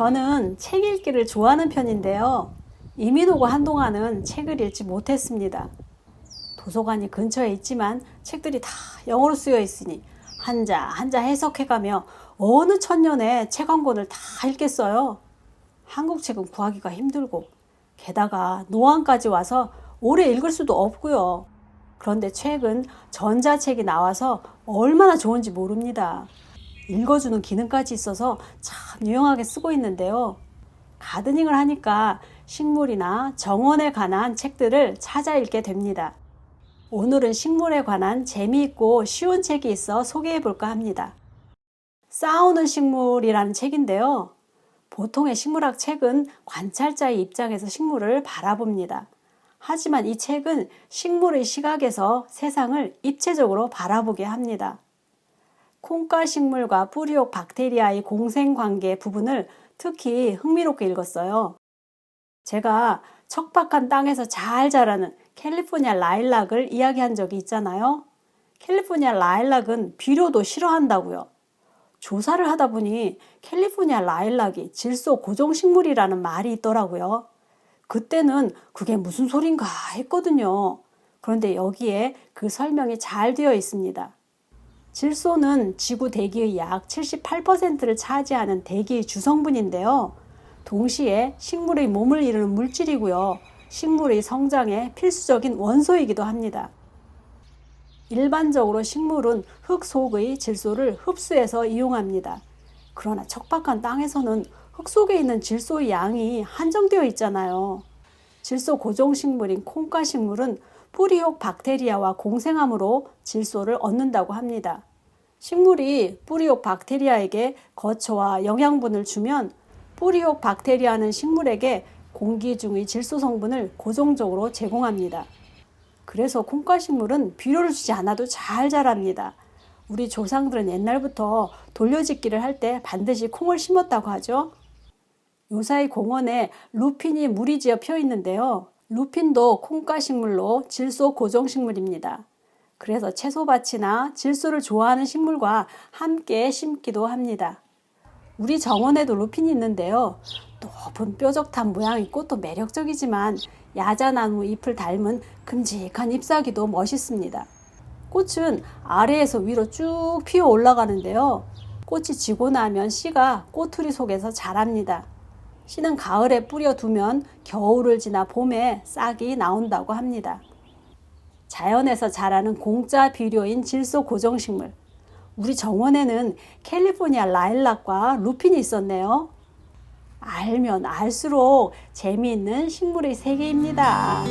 저는 책 읽기를 좋아하는 편인데요. 이민호고 한동안은 책을 읽지 못했습니다. 도서관이 근처에 있지만 책들이 다 영어로 쓰여 있으니 한자 한자 해석해가며 어느 천년에 책 한 권을 다 읽겠어요. 한국 책은 구하기가 힘들고 게다가 노안까지 와서 오래 읽을 수도 없고요. 그런데 최근 전자책이 나와서 얼마나 좋은지 모릅니다. 읽어주는 기능까지 있어서 참 유용하게 쓰고 있는데요. 가드닝을 하니까 식물이나 정원에 관한 책들을 찾아 읽게 됩니다. 오늘은 식물에 관한 재미있고 쉬운 책이 있어 소개해 볼까 합니다. 싸우는 식물이라는 책인데요. 보통의 식물학 책은 관찰자의 입장에서 식물을 바라봅니다. 하지만 이 책은 식물의 시각에서 세상을 입체적으로 바라보게 합니다. 콩가 식물과 뿌리옥 박테리아의 공생 관계 부분을 특히 흥미롭게 읽었어요. 제가 척박한 땅에서 잘 자라는 캘리포니아 라일락을 이야기한 적이 있잖아요. 캘리포니아 라일락은 비료도 싫어한다고요. 조사를 하다 보니 캘리포니아 라일락이 질소 고정식물이라는 말이 있더라고요. 그때는 그게 무슨 소린가 했거든요. 그런데 여기에 그 설명이 잘 되어 있습니다. 질소는 지구 대기의 약 78%를 차지하는 대기의 주성분인데요. 동시에 식물의 몸을 이루는 물질이고요. 식물의 성장에 필수적인 원소이기도 합니다. 일반적으로 식물은 흙 속의 질소를 흡수해서 이용합니다. 그러나 척박한 땅에서는 흙 속에 있는 질소의 양이 한정되어 있잖아요. 질소 고정식물인 콩가식물은 뿌리옥 박테리아와 공생함으로 질소를 얻는다고 합니다. 식물이 뿌리옥 박테리아에게 거처와 영양분을 주면 뿌리옥 박테리아는 식물에게 공기 중의 질소 성분을 고정적으로 제공합니다. 그래서 콩가식물은 비료를 주지 않아도 잘 자랍니다. 우리 조상들은 옛날부터 돌려짓기를 할 때 반드시 콩을 심었다고 하죠. 요사이 공원에 루핀이 무리지어 펴 있는데요. 루핀도 콩가식물로 질소 고정 식물입니다. 그래서 채소밭이나 질소를 좋아하는 식물과 함께 심기도 합니다. 우리 정원에도 루핀이 있는데요. 높은 뾰족한 모양의 꽃도 매력적이지만 야자나무 잎을 닮은 큼직한 잎사귀도 멋있습니다. 꽃은 아래에서 위로 쭉 피어 올라가는데요. 꽃이 지고 나면 씨가 꼬투리 속에서 자랍니다. 씨는 가을에 뿌려두면 겨울을 지나 봄에 싹이 나온다고 합니다. 자연에서 자라는 공짜 비료인 질소 고정식물. 우리 정원에는 캘리포니아 라일락과 루핀이 있었네요. 알면 알수록 재미있는 식물의 세계입니다.